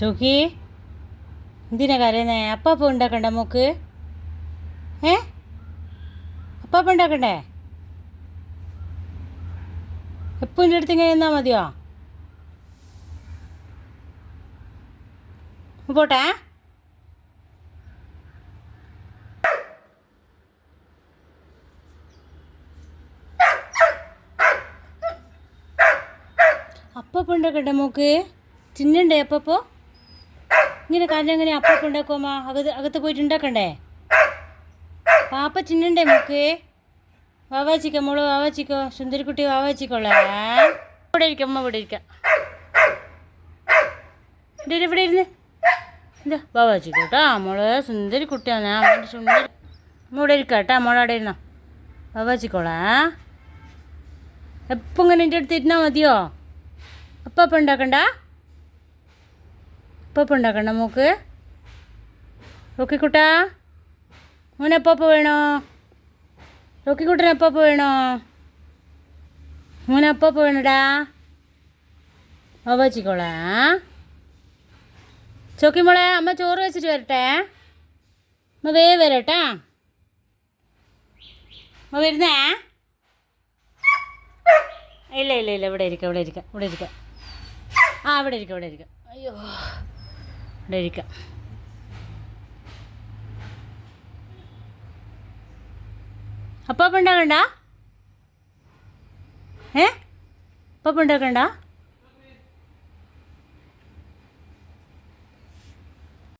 ചോക്കി? എന്തിനാ കരയുന്നേ? അപ്പാപ്പ ഉണ്ടാക്കണ്ട മോക്ക്? ഏ? അപ്പാപ്പ ഉണ്ടാക്കണ്ടേ? എപ്പോൾ എന്റെ അടുത്ത് ഇങ്ങനെ നിന്നാൽ മതിയോ? പോട്ടെ. അപ്പപ്പ ഉണ്ടാക്കണ്ടേ മോക്ക്? ചിന്നണ്ടേ അപ്പപ്പോ? ഇങ്ങനെ കാര്യം അപ്പൊക്കെ ഉണ്ടാക്കുമോ അകത്ത് അകത്ത് പോയിട്ട് ഉണ്ടാക്കണ്ടേ? പാപ്പ ചിന്നണ്ടേ മോക്ക്? വാവാച്ചിക്കോ മോൾ വാവാച്ചിക്കോ? സുന്ദരിക്കുട്ടി വാവാച്ചിക്കോളേ. ഇവിടെ ഇരിക്കാം അമ്മ ഇവിടെ ഇരിക്കാം. ഇവിടെ ഇവിടെ ഇരുന്ന്. എന്താ വാവാച്ചിക്കോ കേട്ടോ. മോൾ സുന്ദരി കുട്ടിയാണ് അമ്മേന്റെ സുന്ദരി അമ്മ ഇവിടെ ഇരിക്കാം കേട്ടോ. മോളെ അവിടെ ഇരുന്നോ. വാവാച്ചിക്കോളേ. എപ്പോൾ ഇങ്ങനെ എന്റെ അടുത്ത് ഇരുന്നാൽ മതിയോ? അപ്പപ്പം ഉണ്ടാക്കണ്ട? അപ്പപ്പം ഉണ്ടാക്കണം മോക്ക്? റോക്കിക്കുട്ടാ? മോനെ അപ്പപ്പ വേണോ? റോക്കിക്കുട്ടന് അപ്പപ്പ വേണോ? മോനെ അപ്പപ്പ വേണടാ? അവച്ചിക്കോളാ ചോക്കി മോളെ അമ്മ ചോറ് വെച്ചിട്ട് വരട്ടെ? അമ്മ വേ വരട്ടാ? അമ്മ വരുന്നേ? ഇല്ല ഇല്ല ഇല്ല ഇവിടെ ഇരിക്കാം ഇവിടെ ഇരിക്കാം ഇവിടെ ഇരിക്കാം. ആ ഇവിടെ ഇരിക്കാം ഇവിടെ ഇരിക്കാം. അയ്യോ. ഇവിടെ ഇരിക്കാം അപ്പം ഉണ്ടാക്കണ്ട ഏ അപ്പം ഉണ്ടാക്കണ്ട